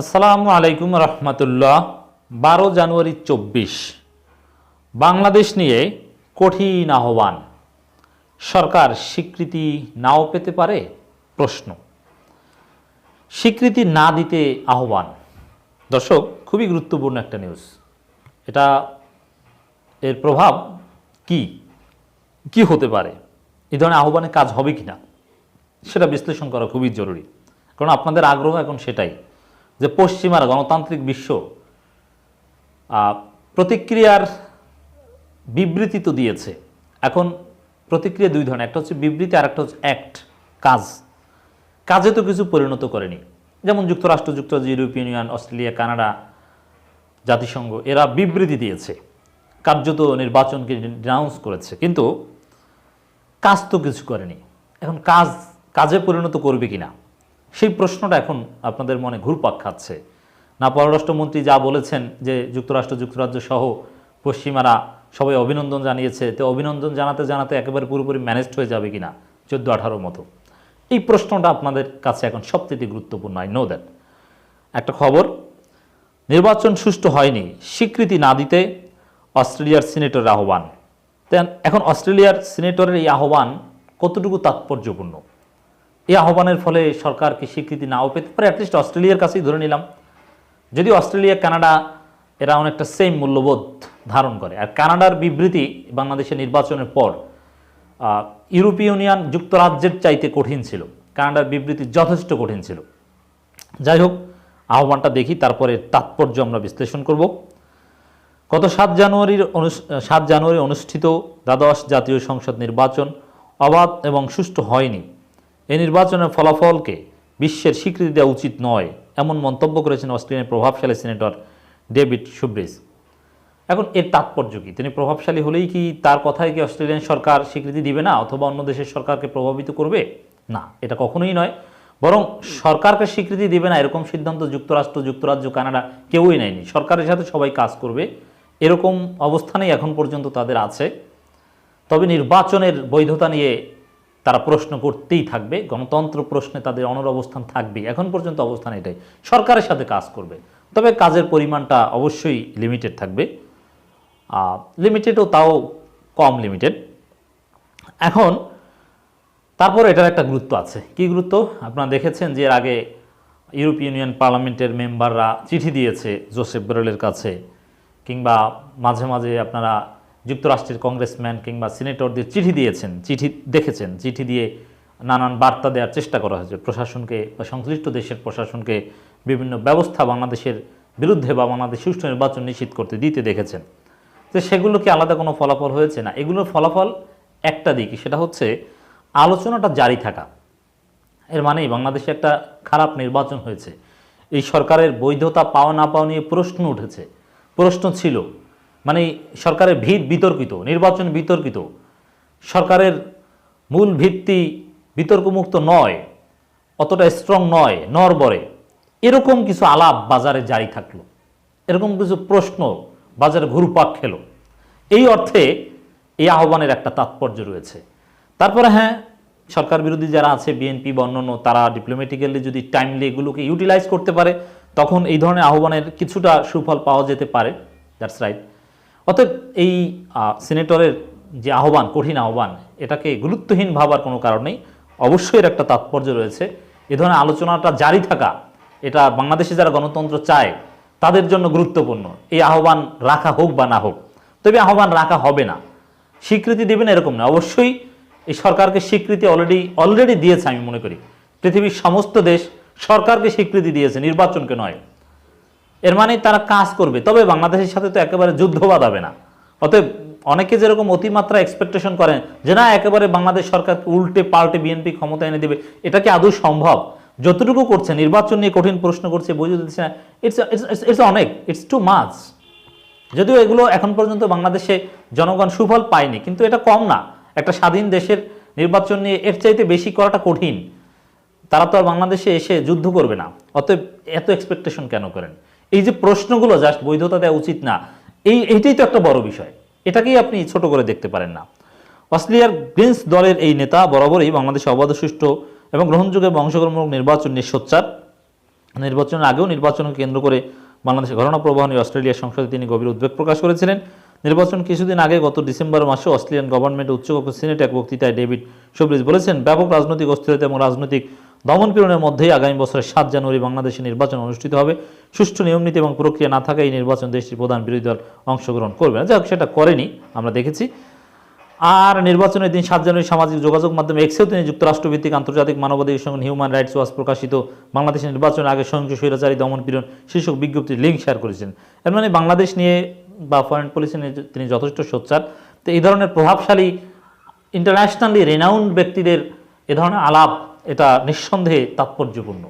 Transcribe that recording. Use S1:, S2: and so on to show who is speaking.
S1: আসসালামু আলাইকুম রহমতুল্লাহ, বারো জানুয়ারি চব্বিশ। বাংলাদেশ নিয়ে কঠিন আহ্বান। সরকার স্বীকৃতি নাও পেতে পারে? প্রশ্ন। স্বীকৃতি না দিতে আহ্বান। দর্শক, খুবই গুরুত্বপূর্ণ একটা নিউজ এটা এর প্রভাব কি? কি হতে পারে? এই ধরনের আহ্বানে কাজ হবে কি না সেটা বিশ্লেষণ করা খুবই জরুরি। কারণ আপনাদের আগ্রহ এখন সেটাই। যে পশ্চিমারা গণতান্ত্রিক বিশ্ব প্রতিক্রিয়ার বিবৃতি তো দিয়েছে। এখন প্রতিক্রিয়া দুই ধরনের, একটা হচ্ছে বিবৃতি আর একটা হচ্ছে অ্যাক্ট কাজ। কাজে তো কিছু পরিণত করেনি। যেমন যুক্তরাষ্ট্র, যুক্তরাজ্য ইউরোপিয়ান ইউনিয়ন, অস্ট্রেলিয়া, কানাডা, জাতিসংঘ, এরা বিবৃতি দিয়েছে। কার্যত নির্বাচনকে ডিনাউন্স করেছে। কিন্তু কাজ তো কিছু করেনি। এখন কাজ, কাজে পরিণত করবে কিনা? সেই প্রশ্নটা এখন আপনাদের মনে ঘুরপাক খাচ্ছে। না, পররাষ্ট্রমন্ত্রী যা বলেছেন যে যুক্তরাষ্ট্র, যুক্তরাজ্য সহ পশ্চিমারা সবাই অভিনন্দন জানিয়েছে, তো অভিনন্দন জানাতে জানাতে একেবারে পুরোপুরি ম্যানেজড হয়ে যাবে কিনা? চোদ্দ আঠারোর মতো। এই প্রশ্নটা আপনাদের কাছে এখন সবচেয়ে গুরুত্বপূর্ণ আই নো দ্যাট একটা খবর, নির্বাচন সুষ্ঠু হয়নি, স্বীকৃতি না দিতে অস্ট্রেলিয়ার সিনেটরের আহ্বান। এখন অস্ট্রেলিয়ার সিনেটরের এই আহ্বান কতটুকু তাৎপর্যপূর্ণ? এই আহ্বানের ফলে সরকার কি স্বীকৃতি নাও পেতে পারে। অ্যাটলিস্ট অস্ট্রেলিয়ার কাছেই ধরে নিলাম। যদি অস্ট্রেলিয়া, কানাডা এরা অনেকটা সেম মূল্যবোধ ধারণ করে। আর কানাডার বিবৃতি বাংলাদেশের নির্বাচনের পর ইউরোপীয় ইউনিয়ন যুক্তরাজ্যের চাইতে কঠিন ছিল। কানাডার বিবৃতি যথেষ্ট কঠিন ছিল। যাই হোক, আহ্বানটা দেখি, তারপরে তাৎপর্য আমরা বিশ্লেষণ করব। গত সাত জানুয়ারির সাত জানুয়ারি অনুষ্ঠিত দ্বাদশ জাতীয় সংসদ নির্বাচন অবাধ এবং সুষ্ঠু হয়নি। এই নির্বাচনের ফলাফলকে বিশ্বের স্বীকৃতি দেওয়া উচিত নয়, এমন মন্তব্য করেছেন অস্ট্রেলিয়ার প্রভাবশালী সিনেটর ডেভিড সুব্রিজ এখন এর তাৎপর্য কি? তিনি প্রভাবশালী হলেই কি তার কথায় কি অস্ট্রেলিয়ান সরকার স্বীকৃতি দিবে না, অথবা অন্য দেশের সরকারকে প্রভাবিত করবে? না, এটা কখনোই নয়। বরং সরকারকে স্বীকৃতি দিবে না, এরকম সিদ্ধান্ত যুক্তরাষ্ট্র, যুক্তরাজ্য, কানাডা কেউই নেয়নি। সরকারের সাথে সবাই কাজ করবে। এরকম অবস্থানেই এখন পর্যন্ত তাদের আছে। তবে নির্বাচনের বৈধতা নিয়ে তারা প্রশ্ন করতেই থাকবে, গণতন্ত্র প্রশ্নে তাদের অনর অবস্থান থাকবে। এখন পর্যন্ত অবস্থান এটাই। সরকারের সাথে কাজ করবে। তবে কাজের পরিমাণটা অবশ্যই লিমিটেড থাকবে। লিমিটেডও তাও কম লিমিটেড এখন তারপর এটার একটা গুরুত্ব আছে। কি গুরুত্ব? আপনারা দেখেছেন যে এর আগে ইউরোপিয়ান ইউনিয়ন পার্লামেন্টের মেম্বাররা চিঠি দিয়েছে জোসেফ বেরলের কাছে, কিংবা মাঝে মাঝে আপনারা যুক্তরাষ্ট্রের কংগ্রেসম্যান কিংবা সিনেটরদের চিঠি দিয়েছেন, চিঠি দেখেছেন, চিঠি দিয়ে নানান বার্তা দেওয়ার চেষ্টা করা হয়েছে। প্রশাসনকে বা সংশ্লিষ্ট দেশের প্রশাসনকে বিভিন্ন ব্যবস্থা বাংলাদেশের বিরুদ্ধে বা বাংলাদেশ সুষ্ঠু নির্বাচন নিশ্চিত করতে দিতে দেখেছেন। তো সেগুলো কি আলাদা কোনো ফলাফল হয়েছে? না, এগুলোর ফলাফল একটা দিক, সেটা হচ্ছে আলোচনাটা জারি থাকা। এর মানেই বাংলাদেশে একটা খারাপ নির্বাচন হয়েছে। এই সরকারের বৈধতা পাওয়া না পাওয়া নিয়ে প্রশ্ন উঠেছে। প্রশ্ন ছিল মানে সরকারের ভিত বিতর্কিত, নির্বাচন বিতর্কিত। সরকারের মূল ভিত্তি বিতর্কমুক্ত নয়, অতটা স্ট্রং নয় নরবরে এরকম কিছু আলাপ বাজারে জারি থাকল। এরকম কিছু প্রশ্ন বাজারে ঘুরপাক খেলো। এই অর্থে এই আহ্বানের একটা তাৎপর্য রয়েছে। তারপরে হ্যাঁ সরকার বিরোধী যারা আছে বিএনপি বা অন্যান্য, তারা ডিপ্লোম্যাটিক্যালি যদি টাইমলি এগুলোকে ইউটিলাইজ করতে পারে, তখন এই ধরনের আহ্বানের কিছুটা সুফল পাওয়া যেতে পারে। দ্যাটস রাইট অতএব এই সিনেটরের যে আহ্বান, কঠিন আহ্বান, এটাকে গুরুত্বহীন ভাবার কোনো কারণ নেই। অবশ্যই এর একটা তাৎপর্য রয়েছে। এ ধরনের আলোচনাটা জারি থাকা, এটা বাংলাদেশে যারা গণতন্ত্র চায়, তাদের জন্য গুরুত্বপূর্ণ। এই আহ্বান রাখা হোক বা না হোক, তবে আহ্বান রাখা হবে না। স্বীকৃতি দেবেন এরকম না। অবশ্যই এই সরকারকে স্বীকৃতি অলরেডি অলরেডি দিয়েছে আমি মনে করি। পৃথিবীর সমস্ত দেশ সরকারকে স্বীকৃতি দিয়েছে, নির্বাচনকে নয়। এর মানে তারা কাজ করবে। তবে বাংলাদেশের সাথে তো একেবারে যুদ্ধ বাঁধাবে না। অতএব অনেকে যেরকম অতিমাত্রা এক্সপেকটেশন করেন যে না, একেবারে বাংলাদেশ সরকার উল্টে পাল্টে বিএনপি ক্ষমতা এনে দেবে, এটা কি আদৌ সম্ভব? যতটুকু করছে, নির্বাচন নিয়ে কঠিন প্রশ্ন করছে বুঝে দিচ্ছে না ইটস ইটস অনেক ইটস টু মাছ যদিও এগুলো এখন পর্যন্ত বাংলাদেশে জনগণ সুফল পায়নি, কিন্তু এটা কম না। একটা স্বাধীন দেশের নির্বাচন নিয়ে এর চাইতে বেশি করাটা কঠিন। তারা তো আর বাংলাদেশে এসে যুদ্ধ করবে না। অতএব এত এক্সপেকটেশন কেন করেন? এই যে প্রশ্নগুলো জাস্ট বৈধতা দেওয়া উচিত না, এই, এইটাই তো একটা বড় বিষয়। এটাকেই আপনি ছোট করে দেখতে পারেন না। অস্ট্রেলিয়ার গ্রিনস দলের এই নেতা বরাবরই বাংলাদেশে অবাধ, সুষ্ঠু এবং গ্রহণযোগ্য অংশগ্রহণমূলক নির্বাচন নিয়ে সোচ্চার নির্বাচনের আগেও নির্বাচনকে কেন্দ্র করে বাংলাদেশের ঘটনা প্রবাহ নিয়ে অস্ট্রেলিয়ার সংসদে তিনি গভীর উদ্বেগ প্রকাশ করেছিলেন। নির্বাচন কিছুদিন আগে গত ডিসেম্বর মাসে অস্ট্রেলিয়ান গভর্নমেন্ট উচ্চকক্ষ সিনেট এক বক্তৃতায় ডেভিড শোব্রিজ বলেছেন, ব্যাপক রাজনৈতিক অস্থিরতা এবং রাজনৈতিক দমনপীড়নের মধ্যেই আগামী বছরের সাত জানুয়ারি বাংলাদেশে নির্বাচন অনুষ্ঠিত হবে। সুষ্ঠু নিয়মনীতি এবং প্রক্রিয়া না থাকায় এই নির্বাচন দেশটির প্রধান বিরোধী দল অংশগ্রহণ করবে না। যাই সেটা করেনি, আমরা দেখেছি। আর নির্বাচনের দিন সাত জানুয়ারি সামাজিক যোগাযোগ মাধ্যমে এক্সেও তিনি যুক্তরাষ্ট্রভিত্তিক আন্তর্জাতিক মানবাধিকার সংগঠন হিউম্যান রাইটস ওয়াচ প্রকাশিত বাংলাদেশের নির্বাচনের আগে সহিংস স্বৈরাচারী দমন পীড়ন শীর্ষক বিজ্ঞপ্তির লিঙ্ক শেয়ার করেছেন। এর মানে বাংলাদেশ নিয়ে বা ফরেন পলিসি নিয়ে তিনি যথেষ্ট সোচ্চার। তো এই ধরনের প্রভাবশালী ইন্টারন্যাশনালি রেনাউন্ড ব্যক্তিদের এ ধরনের আলাপ এটা নিঃসন্দেহে তাৎপর্যপূর্ণ।